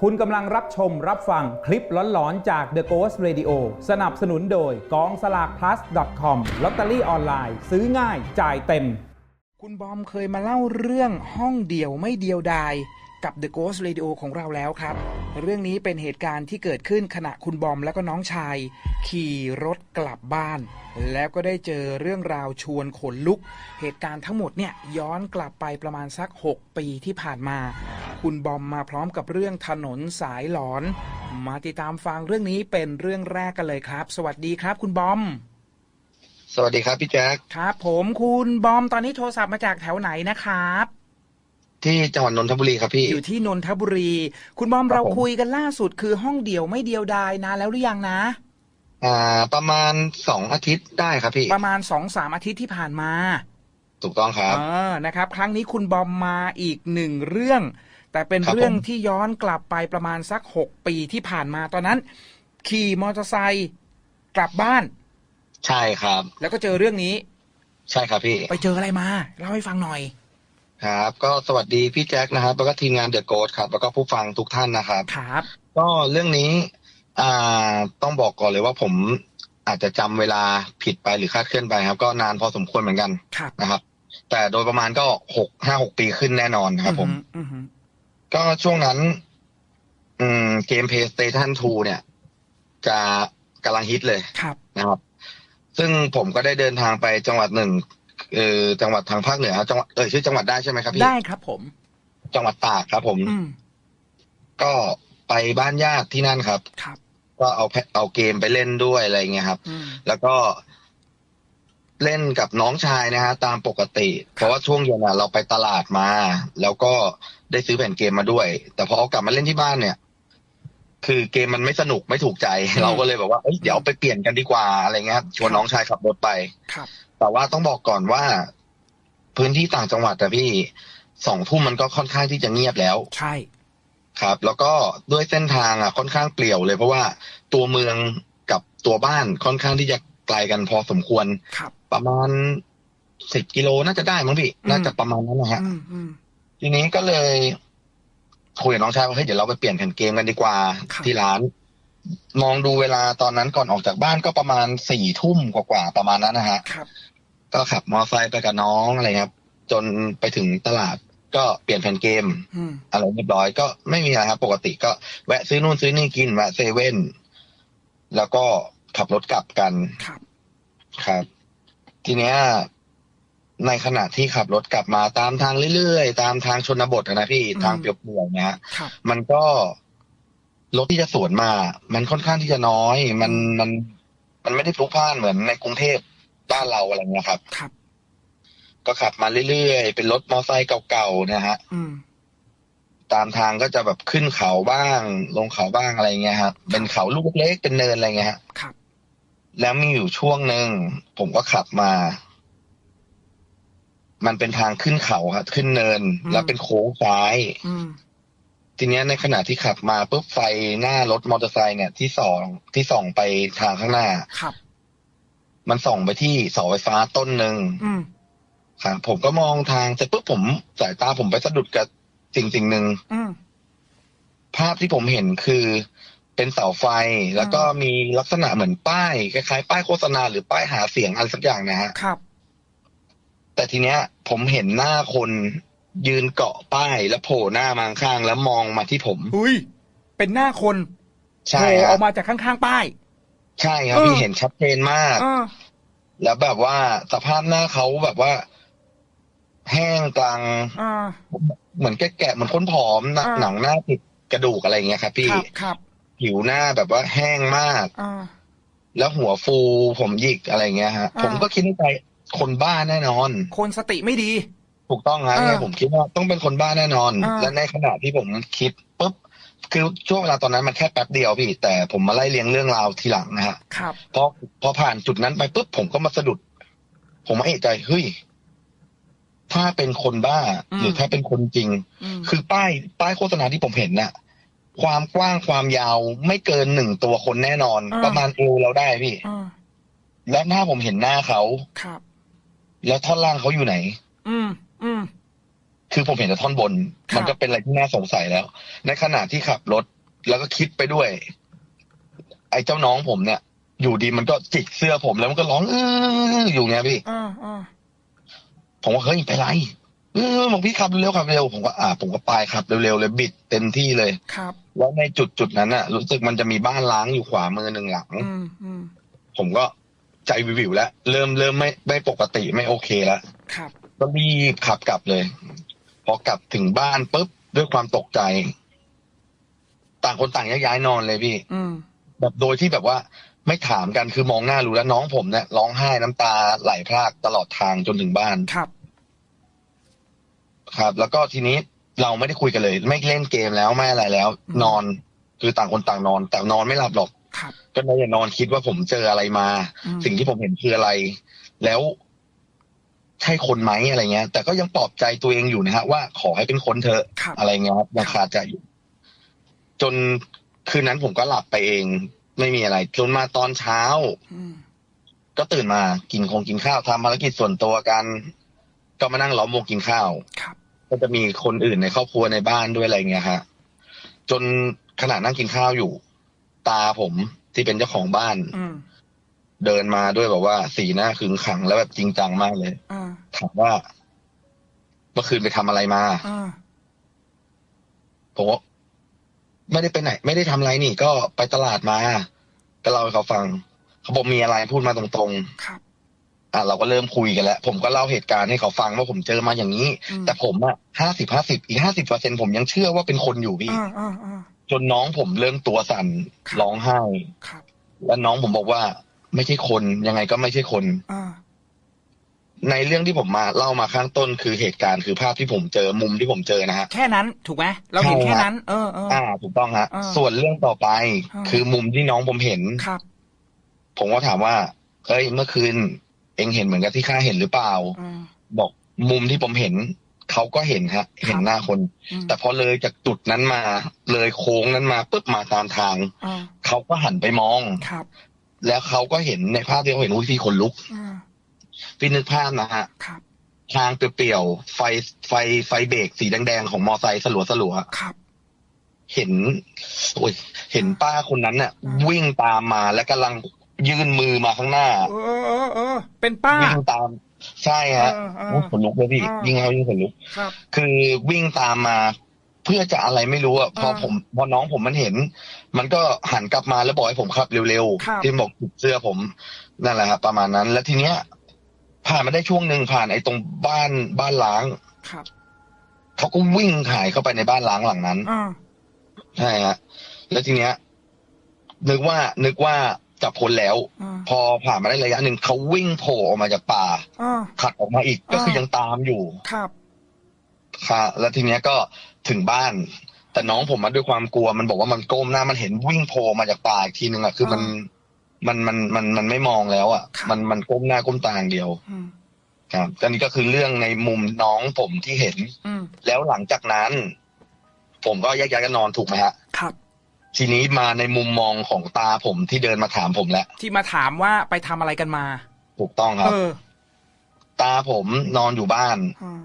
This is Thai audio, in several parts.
คุณกำลังรับชมรับฟังคลิปหลอนๆ จาก The Ghost Radio สนับสนุนโดยกองสลาก plus com ลอตเตอรี่ออนไลน์ซื้อง่ายจ่ายเต็ม คุณบอมเคยมาเล่าเรื่องห้องเดี่ยวไม่เดียวดาย กับ The Ghost Radio ของเราแล้วครับ เรื่องนี้เป็นเหตุการณ์ที่เกิดขึ้นขณะคุณบอมและก็น้องชาย ขี่รถกลับบ้าน แล้วก็ได้เจอเรื่องราวชวนขนลุก เหตุการณ์ทั้งหมดเนี่ยย้อนกลับไปประมาณสัก 6 ปีที่ผ่านมา คุณบอมมาพร้อมกับเรื่องถนนสายหลอน มาติดตามฟังเรื่องนี้เป็นเรื่องแรกกันเลยครับ สวัสดีครับ คุณบอม สวัสดีครับพี่แจ๊คครับ ผมคุณบอมตอนนี้โทรศัพท์มาจากแถวไหนนะครับ ที่จังหวัดนนทบุรีครับพี่ อยู่ที่นนทบุรี คุณบอมครับเราผมคุยกันล่าสุดคือห้องเดี่ยวไม่เดียวดายนานแล้วหรือยังนะอ่าประมาณสองอาทิตย์ได้ครับพี่ ประมาณสองสามอาทิตย์ที่ผ่านมา ถูกต้องครับเออนะครับ ครั้งนี้คุณบอมมาอีกหนึ่งเรื่อง แต่เป็นครับเรื่องผมที่ย้อนกลับไปประมาณสักหกปีที่ผ่านมาตอนนั้น ขี่มอเตอร์ไซค์กลับบ้าน ใช่ครับ แล้วก็เจอเรื่องนี้ ใช่ครับพี่ ไปเจออะไรมาเล่าให้ฟังหน่อย ครับ ก็สวัสดีพี่แจ๊คนะครับ แล้วก็ทีมงานเดอะโกดครับ แล้วก็ผู้ฟังทุกท่านนะครับ ครับ ก็เรื่องนี้อ่าต้องบอกก่อนเลยว่าผมอาจจะจำเวลาผิดไปหรือคลาดเคลื่อนไปครับ ก็นานพอสมควรเหมือนกันครับนะครับ แต่โดยประมาณก็หกห้าหกปีขึ้นแน่นอนครับ ผมอือหือก็ช่วงนั้น อืม เกม PlayStation 2 เนี่ย จะกำลังฮิตเลยครับนะครับ ซึ่งผมก็ได้เดินทางไปจังหวัดหนึ่ง เออจังหวัดทางภาคเหนือจังหวัดเออชื่อจังหวัดได้ใช่ไหมครับพี่ ได้ครับผม จังหวัดตากครับ ผม อืมก็ไปบ้านญาติที่นั่นครับ ครับ ก็เอาแพเอาเกมไปเล่นด้วยอะไรเงี้ยครับ อืม แล้วก็เล่นกับน้องชายนะฮะตามปกติ เพราะว่าช่วงเย็นอะเราไปตลาดมา แล้วก็ได้ซื้อแผ่นเกมมาด้วย แต่พอเอากลับมาเล่นที่บ้านเนี่ย คือเกมมันไม่สนุกไม่ถูกใจเราก็เลยแบบว่าเอ้ยเดี๋ยวไปเปลี่ยนกันดีกว่าอะไรเงี้ยครับชวนน้องชายขับรถไป ครับ แต่ว่าต้องบอกก่อนว่า พื้นที่ต่างจังหวัดอะพี่สองทุ่มมันก็ค่อนข้างที่จะเงียบแล้ว ใช่ ครับ แล้วก็ด้วยเส้นทางอะค่อนข้างเปลี่ยวเลยเพราะว่าตัวเมืองกับตัวบ้านค่อนข้างที่จะไกลกันพอสมควรครับ ประมาณสิบกิโลน่าจะได้มั้งพี่อืมน่าจะประมาณนั้นนะฮะอืมอืมทีนี้ก็เลยคุยกับน้องชายว่าเฮ้ยเดี๋ยวเราไปเปลี่ยนแผ่นเกมกันดีกว่าครับที่ร้าน มองดูเวลาตอนนั้นก่อนออกจากบ้านก็ประมาณสี่ทุ่มกว่าๆประมาณนั้นนะฮะครับก็ขับมอเตอร์ไซค์ไปกับน้องอะไรครับ จนไปถึงตลาดก็เปลี่ยนแผ่นเกมอืมอะไรเรียบร้อยก็ไม่มีอะไรครับ ปกติก็แวะซื้อนู่นซื้อนี่กินแวะเซเว่นแล้วก็ขับรถกลับกันครับครับ ทีเนี้ยในขณะที่ขับรถกลับมาตามทางเรื่อยๆ ตามทางชนบทอะนะพี่อืมทางเปรียวๆเนี่ยฮะครับมันก็ รถที่จะสวนมา มันค่อนข้างที่จะน้อย มันมัน มันไม่ได้พลุกพล่านเหมือนในกรุงเทพบ้านเราอะไรเงี้ยครับ ครับ ก็ขับมาเรื่อยๆ เป็นรถมอเตอร์ไซค์เก่าๆนะฮะอืมตามทางก็จะแบบขึ้นเขาบ้าง ลงเขาบ้างอะไรเงี้ยครับเป็นเขาลูกเล็กๆเป็นเนินอะไรเงี้ยฮะครับ แล้วมีอยู่ช่วงหนึ่งผมก็ขับมา มันเป็นทางขึ้นเขาครับขึ้นเนิน แล้วเป็นโค้งซ้าย อืม ทีเนี้ยในขณะที่ขับมาปุ๊บไฟหน้ารถมอเตอร์ไซค์เนี่ยที่ส่องที่ส่องไปทางข้างหน้า ครับ มันส่องไปที่เสาไฟฟ้าต้นหนึ่งอืมครับผมก็มองทางเสร็จปุ๊บผมสายตาผมไปสะดุดกับสิ่งสิ่งหนึ่งอืม ภาพที่ผมเห็นคือเป็นเสาไฟแล้วก็มีลักษณะเหมือนป้ายคล้ายๆป้ายโฆษณาหรือป้ายหาเสียงอะไรสักอย่างนะฮะ ครับ แต่ทีเนี้ย ผมเห็นหน้าคน ยืนเกาะป้ายแล้วโผล่หน้ามาข้างๆแล้วมองมาที่ผมอุ้ยเป็นหน้าคนใช่โผล่คอรัอบกมาจากข้างๆป้าย ใช่ครับเออพี่เห็นชัดเจนมากเออแล้วแบบว่าสภาพหน้าเขาแบบว่า แห้งกลางอ่าเหมือนแกะๆเหมือนคนผอมหนังอ่าหนังหน้าติดกระดูกอะไรอย่างเงี้ยครับพี่ครับครับผิวหน้าแบบว่าแห้งมากอ่าแล้วหัวฟูผมหยิกอะไรเงี้ยฮะอ่าผมก็คิดในใจคนบ้าแน่นอน คนสติไม่ดี ถูกต้องฮะอ่าเนี่ยผมคิดว่าต้องเป็นคนบ้าแน่นอนอ่าและในขณะที่ผมคิดปุ๊บคือช่วงเวลาตอนนั้นมันแค่แป๊บเดียวพี่ แต่ผมมาไล่เรียงเรื่องราวทีหลังนะฮะครับพอพอผ่านจุดนั้นไปปุ๊บผมก็มาสะดุด ผมมาเอะใจเฮ้ยถ้าเป็นคนบ้าอืมหรือถ้าเป็นคนจริงอืมคือป้ายป้ายโฆษณาที่ผมเห็นน่ะ ความกว้างความยาวไม่เกินหนึ่งตัวคนแน่นอนอ่าประมาณเอวเราได้พี่อ่าและหน้าผมเห็นหน้าเขาครับ แล้วท่อนล่างเขาอยู่ไหน อืม อืม คือผมเห็นแต่ท่อนบน ครับ มันก็เป็นอะไรที่น่าสงสัยแล้ว ในขณะที่ขับรถ แล้วก็คิดไปด้วย ไอ้เจ้าน้องผมเนี่ย อยู่ดีมันก็จิกเสื้อผมแล้วมันก็ร้องเอออยู่เงี้ยพี่ อ่าอ่าผมว่าเฮ้ยไปนไรเออบอกพี่ขับเร็วๆขับเร็วผมก็อ่า ผมก็ไปขับเร็วๆเลยบิดเต็มที่เลย ครับ แล้วในจุดจุดๆนั้นน่ะ รู้สึกมันจะมีบ้านล้างอยู่ขวามือหนึ่งหลัง อืมอืมผมก็ใจวิวๆแล้ว เริ่มเริ่มไม่ไม่ปกติไม่โอเคแล้ว ครับ ก็รีบขับกลับเลย พอกลับถึงบ้านปุ๊บด้วยความตกใจ ต่างคนต่างแยกย้ายนอนเลยพี่อืมแบบโดยที่แบบว่า ไม่ถามกันคือมองหน้ารู้แล้วน้องผมเนี่ยร้องไห้น้ำตาไหลพรากตลอดทางจนถึงบ้านครับ ครับ แล้วก็ทีนี้เราไม่ได้คุยกันเลย ไม่เล่นเกมแล้วไม่อะไรแล้วอืมนอนคือต่างคนต่างนอน แต่นอนไม่หลับหรอกครับก็เลยนอนคิดว่าผมเจออะไรมาอืมสิ่งที่ผมเห็นคืออะไร แล้ว ใช่คนไหมอะไรเงี้ย แต่ก็ยังปลอบใจตัวเองอยู่นะฮะว่าขอให้เป็นคนเถอะครับอะไรเงี้ยครับยังคาใจอยู่จนคืนนั้นผมก็หลับไปเอง ไม่มีอะไร จนมาตอนเช้าอืมก็ตื่นมากินคงกินข้าวทำภารกิจส่วนตัวกัน ก็มานั่งล้อมวงกินข้าวครับก็จะมีคนอื่นในครอบครัวในบ้านด้วยอะไรเงี้ยฮะจนขณะนั่งกินข้าวอยู่ ตาผมที่เป็นเจ้าของบ้านอืม เดินมาด้วยแบบว่าสีหน้าขึงขังแล้วแบบจริงจังมากเลยอ่าถามว่า เมื่อคืนไปทำอะไรมาอ่าผมว่าไม่ได้ไปไหน ไม่ได้ทำอะไรนี่ ก็ไปตลาดมาก็เล่าให้เขาฟัง เขาบอกมีอะไรพูดมาตรงครับๆอะเราก็เริ่มคุยกันแล้ว ผมก็เล่าเหตุการณ์ให้เขาฟังว่าผมเจอมาอย่างนี้อืมแต่ผมอะห้าสิบห้าสิบอีกห้าสิบเปอร์เซ็นผมยังเชื่อว่าเป็นคนอยู่พี่อ่าอ่าอ่าจนน้องผมเริ่มตัวสั่นครับร้องไห้ครับแล้วน้องผมบอกว่า ไม่ใช่คนยังไงก็ไม่ใช่คนอ่าในเรื่องที่ผมมาเล่ามาข้างต้นคือเหตุการณ์คือภาพที่ผมเจอมุมที่ผมเจอนะฮะแค่นั้นถูกไหมเราเห็นใช่แค่ครับนั้น เออเอออ่าถูกต้องฮะอ่าส่วนเรื่องต่อไปอ่าคือมุมที่น้องผมเห็นครับ ผมก็ถามว่าเอ้ยเมื่อคืน เองเห็นเหมือนกับที่ข้าเห็นหรือเปล่าอ่าบอกมุมที่ผมเห็นเขาก็เห็นฮะ เห็นหน้าคนอืมแต่พอเลยจากจุดนั้นมา เลยโค้งนั้นมาปุ๊บมาตามทางอ่าเขาก็หันไปมองครับ แล้วเขาก็เห็นในภาพที่เขาเห็นอุ้ยพี่ขนลุกอ่าพี่นึกภาพนะฮะครับทางเปลี่ยวๆไฟไฟไฟเบรกสีแดงๆของมอไซค์สลัวสลัวๆครับเห็น โอ้ย เห็นป้าคนนั้นน่ะอืมวิ่งตามมาและกำลังยื่นมือมาข้างหน้า เออเออเออเป็นป้าวิ่งตาม ใช่ฮะเออเออโอ้ยขนลุกเลยพี่อ่ายิ่ยิ่งเอายิ่งขนลุกครับคือวิ่งตามมา เพื่อจะอะไรไม่รู้อะพออ่าผมพอน้องผมมันเห็น มันก็หันกลับมาแล้วบอกให้ผมขับเร็วครับๆที่บอกติดเสื้อผมนั่นแหละครับประมาณนั้น แล้วทีเนี้ย ผ่านมาได้ช่วงหนึ่งผ่านไอ้ตรงบ้านบ้านล้างครับเขาก็วิ่งหายเข้าไปในบ้านล้างหลังนั้นอ่าใช่ฮะแล้วทีเนี้ย นึกว่านึกว่าจับคนแล้วอ่าพอผ่านมาได้ระยะหนึ่งเขาวิ่งโผล่ออกมาจากป่าอ่าถัดออกมาอีกก็คืออ่ายัยังตามอยู่ครับค่ะแล้วทีเนี้ยก็ ถึงบ้าน แต่น้องผมมาด้วยความกลัวมันบอกว่ามันก้มหน้ามันเห็นวิ่งโผล่มาจากป่าอีกทีนึงอะคือมันมันมันมันมันไม่มองแล้วอะครับมันมันก้มหน้าก้มตาอย่างเดียวอืมครับอันนี้ก็คือเรื่องในมุมน้องผมที่เห็นอืมแล้วหลังจากนั้น ผมก็แยกย้ายกันนอนถูกไหมฮะครับ ทีนี้มาในมุมมองของตาผมที่เดินมาถามผมแล้วที่มาถามว่าไปทำอะไรกันมา ถูกต้องครับเออตาผมนอนอยู่บ้านอ่า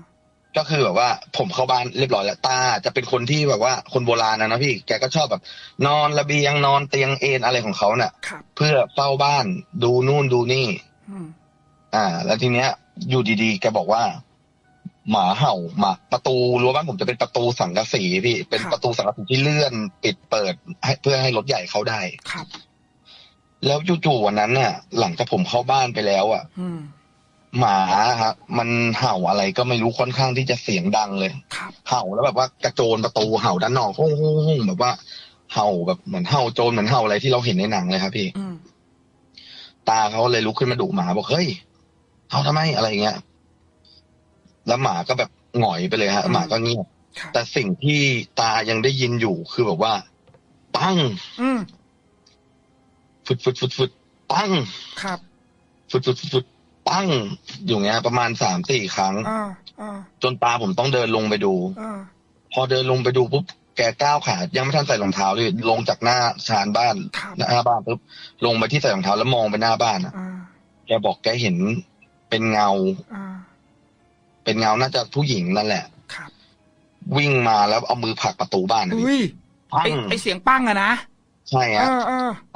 ก็คือแบบว่าผมเข้าบ้านเรียบร้อยแล้วตา จะเป็นคนที่แบบว่าคนโบราณนะนะพี่แกก็ชอบแบบ นอนระเบียงนอนเตียงเอนอะไรของเขาเนะ่ะครับเพื่อเฝ้าบ้านดูนู่นดูนี่อืมอ่า แล้วทีเนี้ย อยู่ดีๆแกบอกว่า หมาเห่าหมาประตูรั้วบ้านผมจะเป็นประตูสังกะสีพี่ เป็นประตูสังกะสีที่เลื่อนปิดเปิดให้เพื่อให้รถใหญ่เข้าได้ครับ แล้วจู่ๆวันนั้นน่ะ หลังจากผมเข้าบ้านไปแล้วอะอืม หมาครับมันเห่าอะไรก็ไม่รู้ค่อนข้างที่จะเสียงดังเลยครับเห่าแล้วแบบว่ากระโจนประตูเห่าด้านนอกห้องห้องห้องแบบว่า เห่าแบบเหมือนเห่าโจรเหมือนเห่าอะไรที่เราเห็นในหนังเลยครับพี่อืมตาเขาเลยลุกขึ้นมาดุหมาบอกเฮ้ยเห่าทำไมอะไรเงี้ย แล้วหมาก็แบบหงอยไปเลยฮะหมาก็เงียบครับแต่สิ่งที่ตายังได้ยินอยู่คือแบบว่า ปังอืมฟึดฟึดฟึดฟึดปังครับฟึดฟึดฟึดฟึด ปั้งอยู่เงี้ย ประมาณสามสี่ครั้งจนตาผมต้องเดินลงไปดูพอเดินลงไปดูปุ๊บแกก้าวขายังไม่ทันใส่รองเท้าเลยลงจากหน้าชานบ้านหน้าบ้านปุ๊บลงไปที่ใส่รองเท้าแล้วมองไปหน้าบ้านอะแกบอกแกเห็นเป็นเงาเป็นเงาน่าจะผู้หญิงนั่นแหละวิ่งมาแล้วเอามือผลักประตูบ้านปั้งไอเสียงปั้งอะนะใช่ฮะ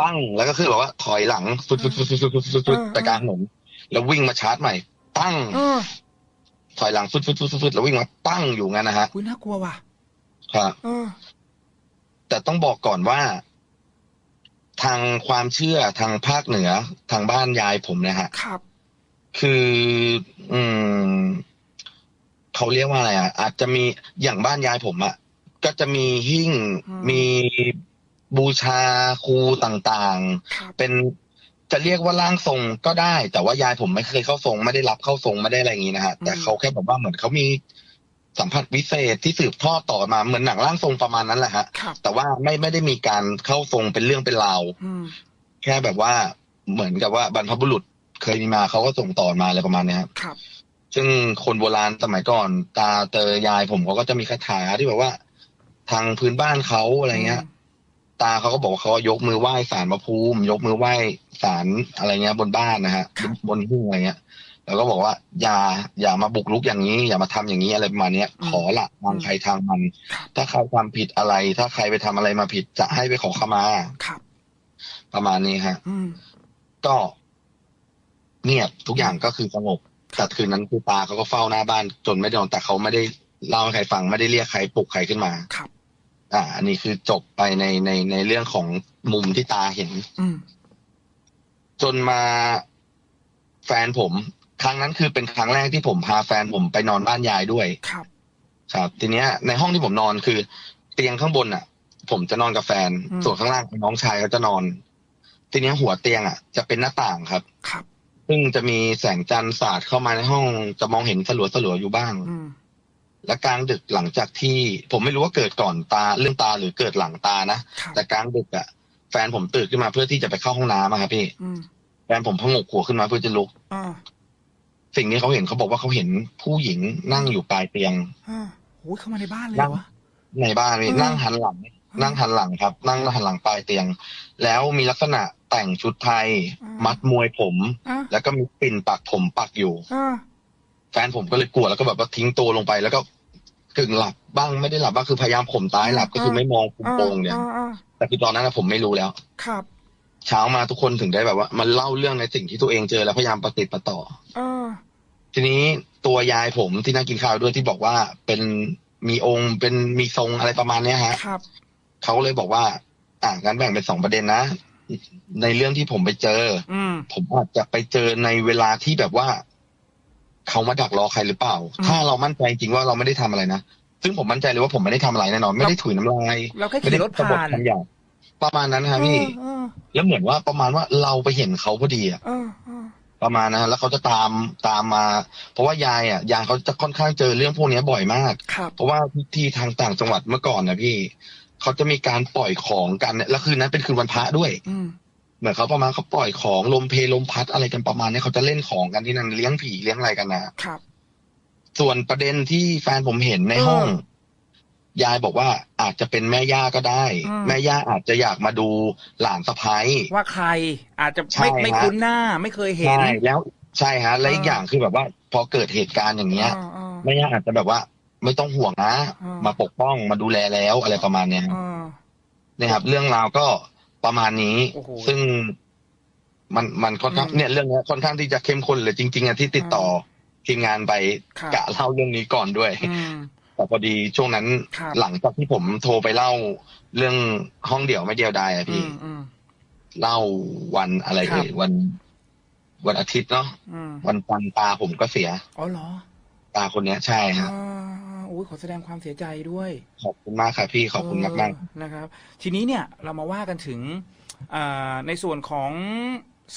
ปั้งแล้วก็คือแบบว่าถอยหลังสุดๆๆๆๆๆไปกลางหนน แล้ววิ่งมาชาร์จใหม่ปั้งเออถอยหลังฟุดฟุดฟุดฟุดฟุดแล้ววิ่งมาปั้งอยู่งั้นนะฮะอุ้ยน่ากลัวว่ะครับเออแต่ต้องบอกก่อนว่า ทางความเชื่อทางภาคเหนือ ทางบ้านยายผมเนี่ยฮะครับ คือ อืมเขาเรียกว่าอะไรอะ อาจจะมีอย่างบ้านยายผมอะก็จะมีหิ้งอืมมีบูชาครูต่างครับๆเป็น จะเรียกว่าร่างทรงก็ได้ แต่ว่ายายผมไม่เคยเข้าทรง ไม่ได้รับเข้าทรงไม่ได้อะไรอย่างนี้นะฮะอืมแต่เขาแค่บอกว่าเหมือนเขามีสัมผัสวิเศษที่สืบทอดต่อมาเหมือนหนังร่างทรงประมาณนั้นแหละฮะครับแต่ว่าไม่ไม่ได้มีการเข้าทรงเป็นเรื่องเป็นราวอืมแค่แบบว่าเหมือนกับว่าบรรพบุรุษเคยมีมาเขาก็ส่งต่อมาอะไรประมาณเนี้ยครับครับ ซึ่งคนโบราณสมัยก่อน ตาเตอยายผมเขาก็จะมีคาถาที่แบบว่า ทางพื้นบ้านเขาอะไรเงี้ย ตาเขาก็บอกว่าเขายกมือไหว้ศาลพระภูมิ ยกมือไหว้ศาลอะไรเงี้ยบนบ้านนะฮะครับบนหิ้งอะไรเงี้ย แล้วก็บอกว่า อย่าอย่ามาบุกรุกอย่างนี้ อย่ามาทำอย่างนี้อะไรประมาณเนี้ยขอละทางใครทางมัน ถ้าใครทำผิดอะไร ถ้าใครไปทำอะไรมาผิดจะให้ไปขอขมาครับ ประมาณนี้ฮะอืมก็เงียบทุกอย่างก็คือสงบแต่คืนนั้นคือตาเขาก็เฝ้าหน้าบ้าน จนไม่ได้นอนแต่เขาไม่ได้เล่าให้ใครฟังไม่ได้เรียกใครปลุกใครขึ้นมาครับ อ่า อันนี้คือจบไปในในในเรื่องของมุมที่ตาเห็นอืมจนมาแฟนผม ครั้งนั้นคือเป็นครั้งแรกที่ผมพาแฟนผมไปนอนบ้านยายด้วย ครับ ครับ ทีเนี้ย ในห้องที่ผมนอนคือ เตียงข้างบนอะ ผมจะนอนกับแฟนอืมส่วนข้างล่างน้องชายเขาจะนอน ทีเนี้ยหัวเตียงอะ จะเป็นหน้าต่างครับครับ ซึ่งจะมีแสงจันทร์สาดเข้ามาในห้องจะมองเห็นสลัวสลัวๆอยู่บ้าง อืม และกลางดึกหลังจากที่ผมไม่รู้ว่าเกิดก่อนตาเรื่องตาหรือเกิดหลังตานะครับแต่กลางดึกอะแฟนผมตื่นขึ้นมาเพื่อที่จะไปเข้าห้องน้ำอะครับพี่อืมแฟนผมพงกหัวขึ้นมาเพื่อจะลุกอ่าสิ่งนี้เขาเห็นเขาบอกว่าเขาเห็นผู้หญิงนั่งอยู่ปลายเตียงอ่าโอ้ยเข้ามาในบ้านเลยเหรอวะในบ้านนี่อืมนั่งหันหลัง นั่งหันหลังครับ นั่งหันหลังปลายเตียง แล้วมีลักษณะแต่งชุดไทย มัดมวยผมอ่าแล้วก็มีปิ่นปักผมปักอยู่อ่า แฟนผมก็เลยกลัวแล้วก็แบบว่าทิ้งตัวลงไปแล้วก็กึ่งหลับบ้างไม่ได้หลับบ้างคือพยายามข่มตาให้หลับก็คือไม่มองคุมโปงเนี่ยอ่าอ่าแต่คือตอนนั้นนะผมไม่รู้แล้ว ครับ เช้ามาทุกคนถึงได้แบบว่า มันเล่าเรื่องในสิ่งที่ตัวเองเจอแล้วพยายามประติดประต่ออ่าทีนี้ตัวยายผมที่นั่งกินข้าวด้วยที่บอกว่าเป็นมีองค์เป็นมีทรงอะไรประมาณเนี้ยฮะครับเขาเลยบอกว่า อ่างั้นแบ่งเป็นสองประเด็นนะในเรื่องที่ผมไปเจอ อืมผมอาจจะไปเจอในเวลาที่แบบว่า เขามาดักรอใครหรือเปล่าอืมถ้าเรามั่นใจจริงว่าเราไม่ได้ทำอะไรนะซึ่งผมมั่นใจเลยว่าผมไม่ได้ทำอะไรแน่นอนไม่ได้ถุยน้ำลายเราแค่ไม่ขี่ได้รถกบฏผ่านคำหยาบประมาณนั้นครับพี่เออแล้วเหมือนว่าประมาณว่าเราไปเห็นเขาพอดีอะเออเออประมาณนะฮะแล้วเขาจะตามตามมา เพราะว่ายายอะยายเขาจะค่อนข้างเจอเรื่องพวกนี้บ่อยมากครับเพราะว่าที่ทางต่างจังหวัดเมื่อก่อนนะพี่เขาจะมีการปล่อยของกันเนี่ยแล้วคืนนั้นเป็นคืนวันพระด้วยอืม เหมือนเขาประมาณเขาปล่อยของลมเพลลมพัดอะไรกันประมาณนี้เขาจะเล่นของกันที่นั่นเลี้ยงผีเลี้ยงอะไรกันนะครับ ส่วนประเด็นที่แฟนผมเห็นในห้องอืมยายบอกว่าอาจจะเป็นแม่ย่าก็ได้อืมแม่ย่าอาจจะอยากมาดูหลานสะพ้ายว่าใคร อาจจะใช่ไม่ไม่ฮะคุ้นหน้า ไม่เคยเห็นใช่แล้วใช่ฮะและอีกอ่าอย่างคือแบบว่า พอเกิดเหตุการณ์อย่างเงี้ยอ่าอ่าแม่ย่าอาจจะแบบว่า ไม่ต้องห่วงนะอ่ามมาปกป้องมาดูแลแล้วอะไรประมาณเนี้ยอ่าเนี่ยครับเรื่องราวก็ ประมาณนี้ โอ้โห ซึ่งมันมันค่อนข้างอืมเนี่ยเรื่องเนี้ยค่อนข้างที่จะเข้มข้นเลยจริง ๆอะที่ติดต่อทีมงานไปครับ กะเล่าเรื่องนี้ก่อนด้วย อืม แต่พอดีช่วงนั้นครับ หลังจากที่ผมโทรไปเล่าเรื่องห้องเดี่ยวไม่เดียวดายอะอืพี่ มอืม เล่าวันอะไรครับ เอ่ยวัน วันอาทิตย์เนาะอืมวันจันทร์ตาผมก็เสียอ๋อเหรอตาคนเนี้ยใช่ฮะ อ่าโอ้ย ขอแสดงความเสียใจด้วย ขอบคุณมากครับพี่ขอบคุณมากมากเออนะครับ ทีนี้เนี่ยเรามาว่ากันถึงอ่าในส่วนของ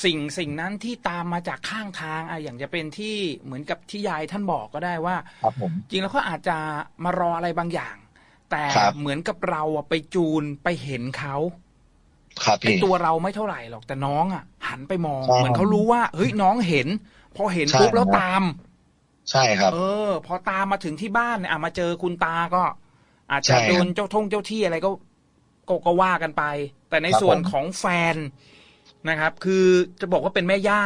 สิ่งสิ่งนั้นที่ตามมาจากข้างทางอะอย่างจะเป็นที่เหมือนกับที่ยายท่านบอกก็ได้ว่าๆครับผมจริงแล้วเขาอาจจะมารออะไรบางอย่าง แต่ครับเหมือนกับเราอะไปจูนไปเห็นเขาครับไอพี่ตัวเราไม่เท่าไหร่หรอกแต่น้องอะ หันไปมองใช่เหมือนเขารู้ว่าเฮ้ยน้องเห็น พอเห็นใช่ปุ๊บแล้วครับตาม ใช่ครับ เออ พอตามมาถึงที่บ้านเนี่ยอะมาเจอคุณตาก็ อาจใช่จะครับโดนเจ้าท่งเจ้าที่อะไรก็ก็ก็ว่ากันไป แต่ในครับส่วนผม ของแฟนนะครับ คือจะบอกว่าเป็นแม่ย่า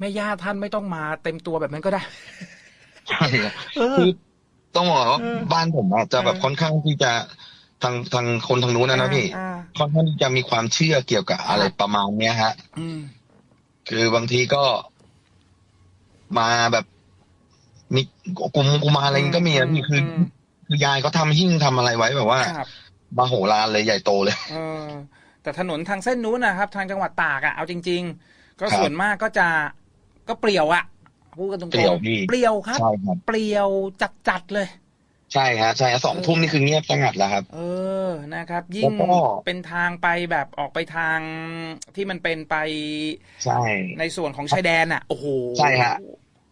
แม่ย่าท่านไม่ต้องมาเต็มตัวแบบนั้นก็ได้ ใช่ครับ เออ คือต้องบอกว่าเออบ้านผมอะจะแบบเออค่อนข้างที่จะทางทางคนทางนู้นนะนะพี่อ่าค่อนข้างที่จะมีความเชื่อเกี่ยวกับอะไรครับประมาณเนี้ยฮะ อืมคือบางทีก็มาแบบ มีกุมกุมารอะไรก็มีอะพี่คืออมคือยายเขาทำหิ้งทำอะไรไว้แบบว่าครับมาโหฬารเลยใหญ่โตเลยเออแต่ถนนทางเส้นนู้นนะครับ ทางจังหวัดตากอะเอาจริง ๆ ก็ครับส่วนมากก็จะก็เปลี่ยวอะพูดกันตรงๆเปลี่ยวพี่เปลี่ยวครับใช่ครับเปลี่ยวจัดๆเลย ใช่ฮะใช่ฮะสองทุ่มนี่คือเงียบสงัดแล้วครับ เออนะครับ ยิ่แล้งวก็เป็นทางไปแบบออกไปทางที่มันเป็นไปใช่ในส่วนของชายแดนอะโอ้โหใช่ฮะ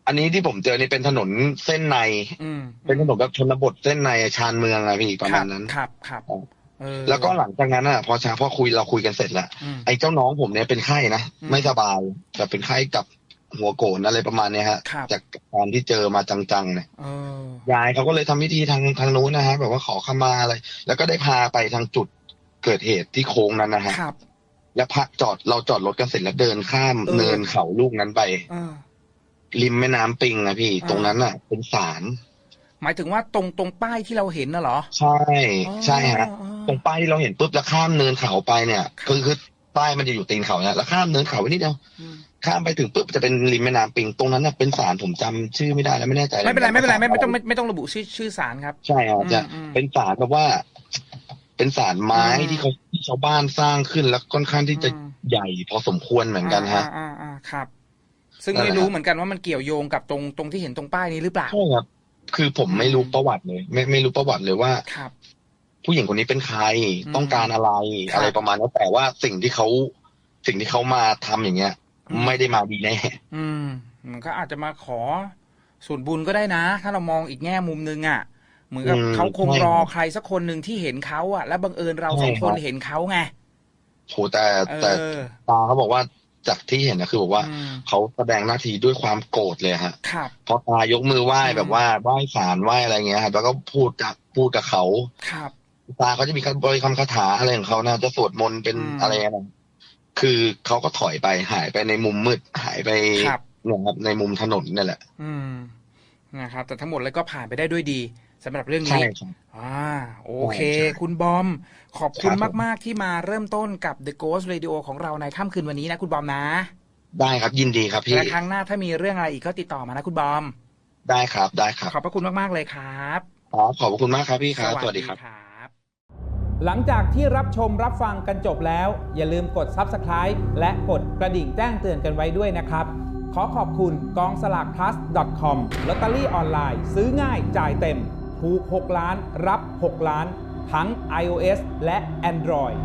อันนี้ที่ผมเจอนี่เป็นถนนเส้นในอืมเป็นถนนแบบชนบทเส้นในชานเมืองอะพี่ประมาณนั้นครับครับครับเออแล้วก็หลังจากนั้นอะพอชาพอคุยเราคุยกันเสร็จแล้วอืมไอ้เจ้าน้องผมเนี่ยเป็นไข้นะอืมไม่สบายแต่เป็นไข้กับหัวโกนอะไรประมาณเนี้ยฮะครับจากการที่เจอมาจังๆเนี่ยเออยายเขาก็เลยทำพิธีทางทางนู้นนะฮะแบบว่าขอขมาอะไร แล้วก็ได้พาไปทางจุดเกิดเหตุที่โค้งนั้นนะฮะครับแล้วพักจอดเราจอดรถกันเสร็จแล้วเดินข้ามเออเนินเขาลูกนั้นไปเออ ริมแม่น้ำปิงนะพี่ อ่า ตรงนั้นอะ เป็นศาลหมายถึงว่าตรงตรงป้ายที่เราเห็นน่ะเหรอใช่ ใช่ฮะ อ๋อตรงป้ายที่เราเห็นปุ๊บแล้วข้ามเนินเขาไปเนี่ยครับคือคือป้ายมันจะอยู่ตีนเขาเนี่ยแล้วข้ามเนินเขาไปนิดเดียวอืมข้ามไปถึงปุ๊บจะเป็นริมแม่น้ำปิงตรงนั้นน่ะเป็นศาลผมจำชื่อไม่ได้แล้วไม่แน่ใจไม่เป็นไรไม่เป็นไรไม่ไม่ต้องไม่ไม่ไม่ต้องระบุชื่อชื่อสารครับ ใช่ครับจะอืมอืมเป็นศาลแบบว่า เป็นศาลไม้อืม ที่เขาที่ชาวบ้านสร้างขึ้นแล้วค่อนข้างที่จะอืมใหญ่พอสมควรเหมือนกันฮะ อ่าอ่าอ่าครับ ซึ่งนั่นแหไม่ละรู้เหมือนกันว่ามันเกี่ยวโยงกับตรงตรงที่เห็นตรงป้ายนี้หรือเปล่าใช่ครับ คือผมไม่รู้ประวัติเลย ไม่ไม่รู้ประวัติเลยว่าครับ ผู้หญิงคนนี้เป็นใครอืมต้องการอะไรครับอะไรประมาณนั้นแต่ว่าสิ่งที่เขาสิ่งที่เขามาทำอย่างเงี้ยอืมไม่ได้มาดีแน่อืม มันก็อาจจะมาขอส่วนบุญก็ได้นะ ถ้าเรามองอีกแง่มุมนึงอะเหมือนกับอืมเขาคงใช่รอครับใครสักคนหนึ่งที่เห็นเขาอะ แล้วบังเอิญเราใช่สองคนครับเห็นเขาไงโหแต่เอแต่อตาเขาบอกว่า จากที่เห็นนะคือบอกว่าอืมเขาแสดงหน้าที่ด้วยความโกรธเลยฮะครับพอตายกมือไหว้อืมแบบว่าไหว้ศาลไหว้อะไรเงี้ยครับแล้วก็พูดกับพูดกับเขาครับ ตาเขาจะมีการบริกรรมคาถาอะไรของเขานะจะสวดมนต์เป็นอืมอะไรนะคือเขาก็ถอยไปหายไปในมุมมืดหายไปครับเนี่ยครับในมุมถนนนี่แหละ อืมนะครับ แต่ทั้งหมดเลยก็ผ่านไปได้ด้วยดี สำหรับเรื่องใช่นี้ครับอ่าโอเคใช่คุณบอม ขอบคุณครับผมมาก ๆ ที่มาเริ่มต้นกับ The Ghost Radio ของเราในค่ำคืนวันนี้นะ คุณบอมนะ ได้ครับยินดีครับพี่และครั้งหน้าถ้ามีเรื่องอะไรอีกก็ติดต่อมานะคุณบอม ได้ครับได้ครับ ขอบพระคุณมาก ๆ เลยครับครับขอบพระคุณมากครับพี่ครับสวัสดีครับครับ หลังจากที่รับชมรับฟังกันจบแล้ว อย่าลืมกด Subscribe และกดกระดิ่งแจ้งเตือนกันไว้ด้วยนะครับขอขอบคุณกองสลาก plus com ลอตเตอรี่ออนไลน์ ซื้อง่ายจ่ายเต็ม ถูก 6 ล้าน รับ 6 ล้าน ทั้ง iOS และ Android